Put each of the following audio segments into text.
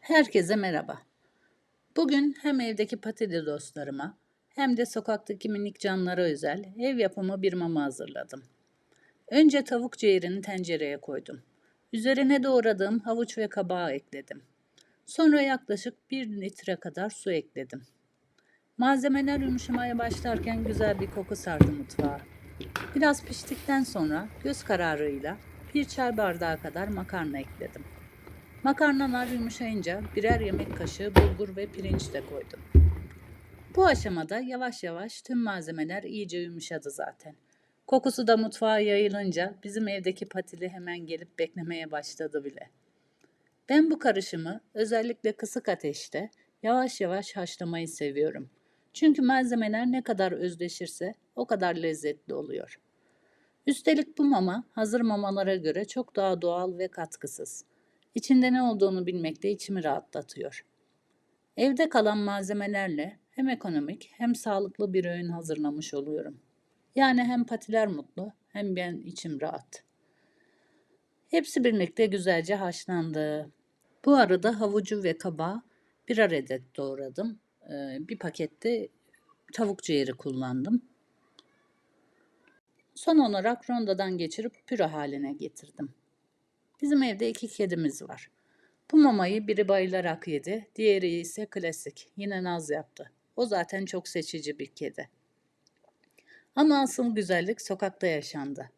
Herkese merhaba. Bugün hem evdeki patili dostlarıma hem de sokaktaki minik canlara özel ev yapımı bir mama hazırladım. Önce tavuk ciğerini tencereye koydum. Üzerine doğradığım havuç ve kabağı ekledim. Sonra yaklaşık 1 litre kadar su ekledim. Malzemeler yumuşamaya başlarken güzel bir koku sardı mutfağa. Biraz piştikten sonra göz kararıyla bir çay bardağı kadar makarna ekledim. Makarnalar yumuşayınca birer yemek kaşığı bulgur ve pirinç de koydum. Bu aşamada yavaş yavaş tüm malzemeler iyice yumuşadı zaten. Kokusu da mutfağa yayılınca bizim evdeki patili hemen gelip beklemeye başladı bile. Ben bu karışımı özellikle kısık ateşte yavaş yavaş haşlamayı seviyorum. Çünkü malzemeler ne kadar özleşirse o kadar lezzetli oluyor. Üstelik bu mama hazır mamalara göre çok daha doğal ve katkısız. İçinde ne olduğunu bilmek de içimi rahatlatıyor. Evde kalan malzemelerle hem ekonomik hem sağlıklı bir öğün hazırlamış oluyorum. Yani hem patiler mutlu hem ben içim rahat. Hepsi birlikte güzelce haşlandı. Bu arada havucu ve kabağı birer adet doğradım. Ee, Bir pakette tavuk ciğeri kullandım. Son olarak rondodan geçirip püre haline getirdim. Bizim evde iki kedimiz var. Bu mamayı biri bayılarak yedi, diğeri ise klasik. Yine naz yaptı. O zaten çok seçici bir kedi. Ama asıl güzellik sokakta yaşandı.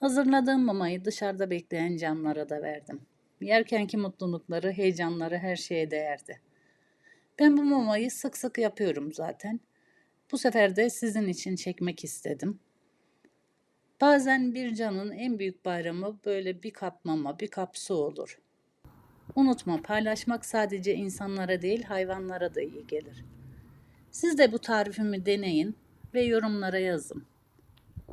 Hazırladığım mamayı dışarıda bekleyen canlara da verdim. Yerkenki mutlulukları, heyecanları her şeye değerdi. Ben bu mamayı sık sık yapıyorum zaten. Bu sefer de sizin için çekmek istedim. Bazen bir canın en büyük bayramı böyle bir kap mama, bir kap su olur. Unutma paylaşmak sadece insanlara değil hayvanlara da iyi gelir. Siz de bu tarifimi deneyin ve yorumlara yazın.